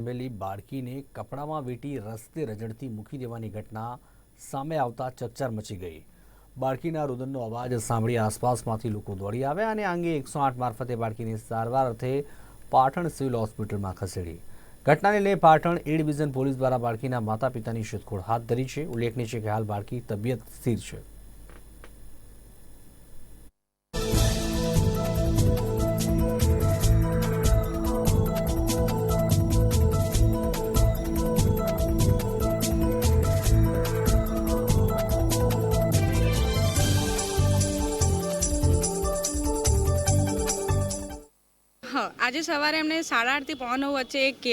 જન્મેલી બાળકીને કપડામાં વીંટી રસ્તે રજડતી મૂકી દેવાની ઘટના સામે આવતા ચકચાર મચી ગઈ. બાળકીના રુદનનો અવાજ સાંભળી આસપાસમાંથી લોકો દોડી આવ્યા અને અંગે એકસો આઠ મારફતે બાળકીની સારવાર અર્થે પાટણ સિવિલ હોસ્પિટલમાં ખસેડી. ઘટનાને લઈ પાટણ એ ડિવિઝન પોલીસ દ્વારા બાળકીના માતા પિતાની શોધખોળ હાથ ધરી છે. ઉલ્લેખનીય છે કે હાલ બાળકી તબિયત સ્થિર છે. આજે સવારે એમને સાડા આઠથી પોણા નવ વચ્ચે એક,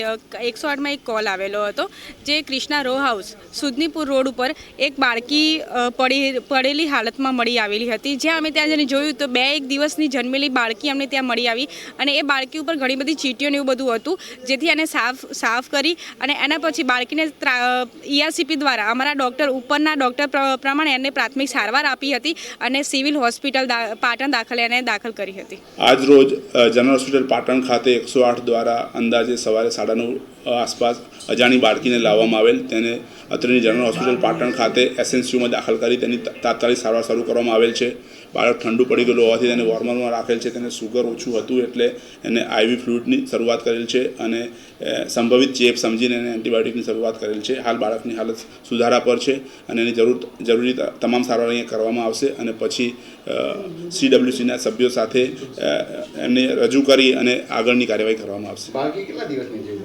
એકસો આઠમાં એક કોલ આવેલો હતો, જે Krishna row house Sudnipur road ઉપર એક બાળકી પડી, પડેલી હાલતમાં મળી આવેલી હતી. જ્યાં અમે ત્યાં જઈને જોયું તો બે એક દિવસની જન્મેલી બાળકી અમને ત્યાં મળી આવી અને એ બાળકી ઉપર ઘણી બધી ચીટીઓ ને એવું બધું હતું, જેથી એને સાફ સાફ કરી અને એના પછી બાળકીને ઈઆરસીપી દ્વારા અમારા ડૉક્ટર, ઉપરના ડૉક્ટર પ્રમાણે એને પ્રાથમિક સારવાર આપી હતી અને સિવિલ હોસ્પિટલ પાટણ દાખલ એને દાખલ કરી હતી. આજ રોજ જનરલ હોસ્પિટલ પાટણ ખાતે એકસો આઠ દ્વારા અંદાજે સવારે સાડા નવ આસપાસ અજાણી બાળકીને લાવવામાં આવેલ તેને અત્રેની જનરલ હોસ્પિટલ પાટણ ખાતે એસએનસીયુમાં દાખલ કરી તેની તાત્કાલિક સારવાર શરૂ કરવામાં આવેલ છે. બાળક ઠંડુ પડી ગયેલું હોવાથી તેને વોર્મરમાં રાખેલ છે. તેને સુગર ઓછું હતું એટલે એને આઈવી ફ્લુઇડની શરૂઆત કરેલ છે અને સંભવિત ચેપ સમજીને એને એન્ટીબાયોટિકની શરૂઆત કરેલ છે. હાલ બાળકની હાલત સુધારા પર છે અને એની જરૂર, જરૂરી તમામ સારવાર અહીંયા કરવામાં આવશે અને પછી સીડબ્લ્યુસીના સભ્યો સાથે એમને રજૂ કરી અને આગળની કાર્યવાહી કરવામાં આવશે. બાકી કેટલા દિવસની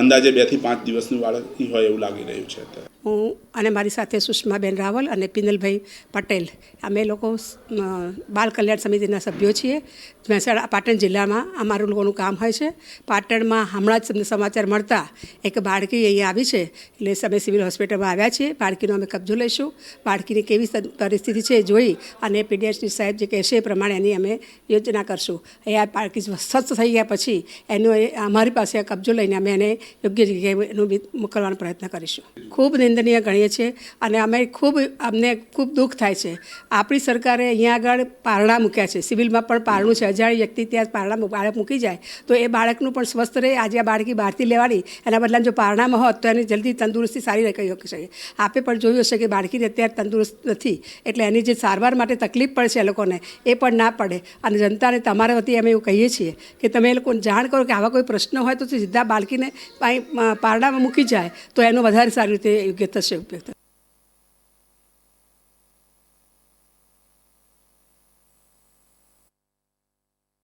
અંદાજે બેથી પાંચ દિવસનું બાળક હોય એવું લાગી રહ્યું છે અત્યારે. હું અને મારી સાથે સુષ્માબેન રાવલ અને પિનલભાઈ પટેલ. અમે લોકો બાલ કલ્યાણ સમિતિના સભ્યો છીએ. મહેસાણા, પાટણ જિલ્લામાં અમારું લોકોનું કામ હોય છે. પાટણમાં હમણાં જ તમને સમાચાર મળતા એક બાળકી અહીંયા આવી છે. એટલે અમે સિવિલ હોસ્પિટલમાં આવ્યા છીએ. બાળકીનો અમે કબજો લઈશું. બાળકીની કેવી પરિસ્થિતિ છે જોઈ અને પીડીએચડી સાહેબ જે કહેશે એ પ્રમાણે એની અમે યોજના કરશું. એ આ બાળકી સ્વસ્થ થઈ ગયા પછી એનો અમારી પાસે કબજો લઈને અમે એને યોગ્ય જગ્યાએ એનું મોકલવાનો પ્રયત્ન કરીશું. ખૂબ નિંદનીય ગણીએ છીએ અને અમે ખૂબ અમને ખૂબ દુઃખ થાય છે. આપણી સરકારે અહીંયા આગળ પારણા મૂક્યા છે. સિવિલમાં પણ પારણું છે. અજાણી વ્યક્તિ ત્યાં પારણા બાળક મૂકી જાય તો એ બાળકનું પણ સ્વસ્થ રહે, આજે આ બાળકી બહારથી લેવાની. એના બદલામાં જો પારણામાં હોત તો એની જલ્દી તંદુરસ્તી સારી રહી શકે. આપે પણ જોયું હશે કે બાળકીને અત્યારે તંદુરસ્ત નથી. એટલે એની જે સારવાર માટે તકલીફ પડશે એ લોકોને, એ પણ ના પડે. અને જનતાને તમારા વતી અમે એવું કહીએ છીએ કે તમે એ લોકોને જાણ કરો કે આવા કોઈ પ્રશ્ન હોય તો સીધા બાળકીને પારણામાં મૂકી જાય તો એનો વધારે સારી રીતે porque está chegando.